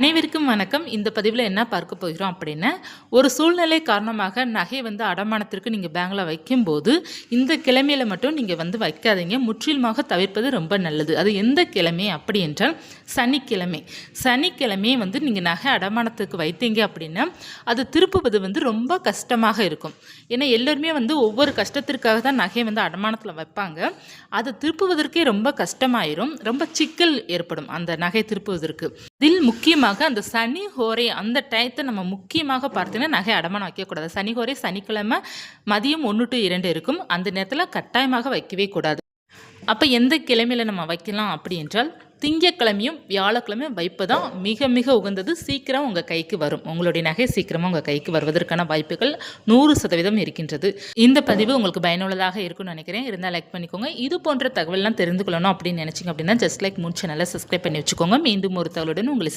அனைவருக்கும் வணக்கம். இந்த பதிவில் என்ன பார்க்க போகிறோம் அப்படின்னா ஒரு சூழ்நிலை காரணமாக நகை வந்து அடமானத்திற்கு நீங்கள் பேங்கில் வைக்கும்போது இந்த கிழமையில மட்டும் நீங்கள் வந்து வைக்காதீங்க. முற்றிலுமாக தவிர்ப்பது ரொம்ப நல்லது. அது எந்த கிழமை? அப்படி என்றால் சனிக்கிழமை. சனிக்கிழமை வந்து நீங்கள் நகை அடமானத்துக்கு வைத்தீங்க அப்படின்னா அது திருப்புவது வந்து ரொம்ப கஷ்டமாக இருக்கும். ஏன்னா எல்லோருமே வந்து ஒவ்வொரு கஷ்டத்திற்காக தான் நகையை வந்து அடமானத்தில் வைப்பாங்க. அது திருப்புவதற்கே ரொம்ப கஷ்டமாயிரும். ரொம்ப சிக்கல் ஏற்படும் அந்த நகை திருப்புவதற்கு. இதில் முக்கியமாக அந்த சனி ஹோரை அந்த டயத்தை நம்ம முக்கியமாக பார்த்தீங்கன்னா நகை அடமானம் வைக்கக்கூடாது. சனி ஹோரை சனிக்கிழமை மதியம் ஒன்று டு இரண்டு இருக்கும். அந்த நேரத்தில் கட்டாயமாக வைக்கவே கூடாது. அப்போ எந்த கிழமையில் நம்ம வைக்கலாம் அப்படி என்றால் திங்கக்கிழமையும் வியாழக்கிழமையும் வைப்பதான் மிக மிக உகந்தது. சீக்கிரம் உங்கள் கைக்கு வரும். உங்களுடைய நகை சீக்கிரமாக உங்கள் கைக்கு வருவதற்கான வாய்ப்புகள் நூறு சதவீதம் இருக்கின்றது. இந்த பதிவு உங்களுக்கு பயனுள்ளதாக இருக்கும்னு நினைக்கிறேன். இருந்தால் லைக் பண்ணிக்கோங்க. இது போன்ற தகவல்லாம் தெரிந்து கொள்ளணும் அப்படின்னு நினச்சிங்க அப்படின்னா ஜஸ்ட் லைக் மூணு சேனலை சப்ஸ்கிரைப் பண்ணி வச்சுக்கோங்க. மீண்டும் ஒரு தகவலுடன் உங்களை